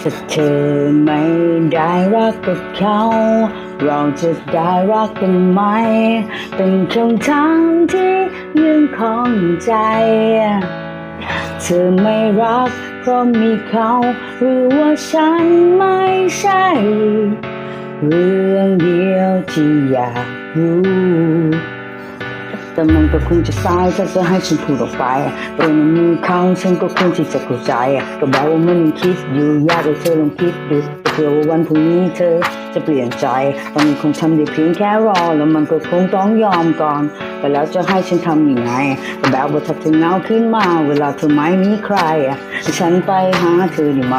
ถ้าเธอไม่ได้รักกับเขา เราจะได้รักกันไหม เป็นคำถามที่ยังคล่องใจ เธอไม่รักเพราะมีเขา หรือว่าฉันไม่ใช่ เรื่องเดียวที่อยากรู้ แต่มันก็คงจะสายถ้าจะให้ฉันพูดออกไปเป็นมีเขาฉันก็คงที่จะเข้าใจก็บอกว่ามันยังคิดอยู่อยากให้เธอลองคิดดูเผื่อว่าวันพรุ่งนี้เธอ จะเปลี่ยนใจตอนนี้คงทำได้เพียงแค่รอ แล้วมันก็คงต้องยอมก่อนแต่แล้วจะให้ฉันทำยังไงก็แบบว่าถ้าเธอเงาขึ้นมา เวลาเธอไม่มีใครอะฉันไปหาเธอได้ไหม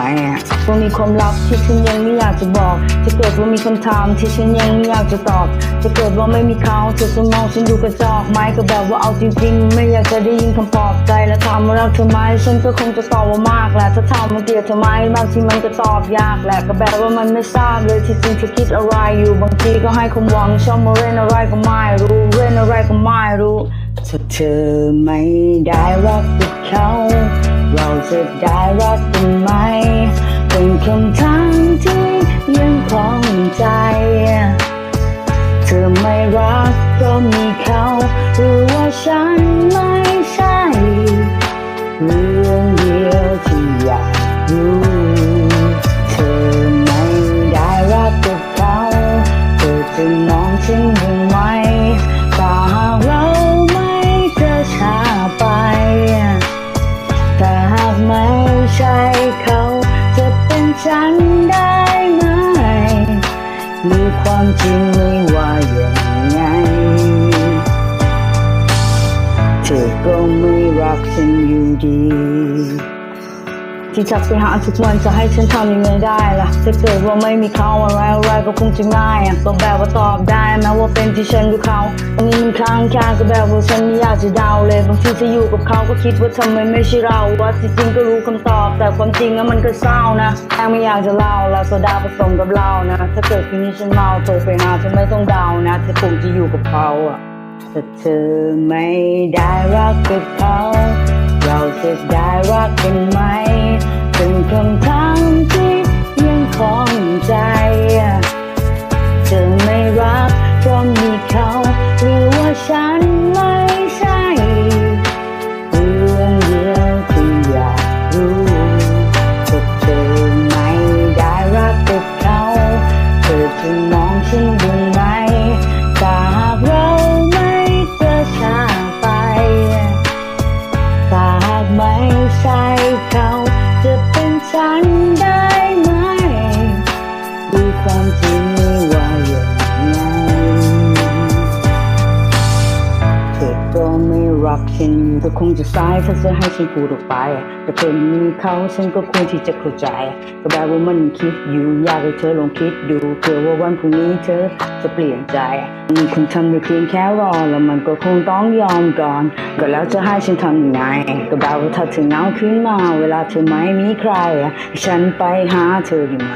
ว่ามีความลับที่ฉันยังไม่อยากจะบอก จะเกิดว่ามีคำถามที่ฉันยังไม่อยากจะตอบ จะเกิดว่าไม่มีเขาเธอจะมองฉันดูกระจอกไหมก็แบบว่าเอาจริงๆ ไม่อยากจะได้ยินคำปลอบใจและถามว่ารักเธอไหมฉันก็คงจะตอบว่ามากแหละถ้าถามว่าเกลียดเธอไหมบางทีมันก็ตอบยากแหละก็แบบว่ามันไม่ทราบเลยที่จริงเธอคิดอะไรอยู่บางทีก็ให้ความหวังชอบมาเล่นอะไรก็ไม่รู้เล่นอะไรก็ไม่รู้ถ้าเธอไม่ได้รักกับเขาเราจะได้รักกันไหมเป็นคำถามที่ยังคล่องใจ เธอไม่รักเพราะมีเขาหรือว่าฉันไม่ใช่ เรื่องเดียวที่อยากรู้ ใช่เขาจะเป็นฉันได้ไหมหรือความจริงไม่ว่าอย่างไงเธอก็ไม่รักฉันอยู่ดี ที่จะไปหาทุกวันจะให้ฉันทำยังไงได้ล่ะถ้าเกิดว่าไม่มีเขาอะไรอะไรก็คงจะง่ายอะก็แบบว่าตอบได้แม้ว่าเป็นที่ฉันดูเขาตรงนี้มันค้างแคาก็แบบว่าฉันไม่อยากจะเดาเลยบางทีจะอยู่กับเขาก็คิดว่าทำไมไม่ใช่เราว่าจริงๆก็รู้คำตอบ แต่ความจริงอะมันก็เศร้านะแค่ไม่อยากจะเล่าแล้วโซดาผสมกับเหล้านะ ถ้าเกิดคืนนี้ฉันเมาโทรไปหาเธอไม่ต้องเดานะเธอคงจะอยู่กับเขาอะถ้าเธอไม่ได้รักกับเขา จะได้รักกันไหมเป็นคำถาม ไม่รักฉันเธอคงจะสายถ้าจะให้ฉันพูดออกไป แต่เธอม่มีเขาฉันก็ควรที่จะเข้าใจก็แบบว่ามันคิดอยู่อยากให้เธอลองคิดดูเผื่อว่าวันพรุ่งนี้เธอจะเปลี่ยนใจมีคนทำได้เพียงแค่รอแล้วมันก็คงต้องยอมก่อน ก็แล้วจะให้ฉันทำยังไงก็แบบว่าถ้าเธอเหงาขึ้นมา เวลาเธอไม่มีใคร ฉันไปหาเธอดีไหม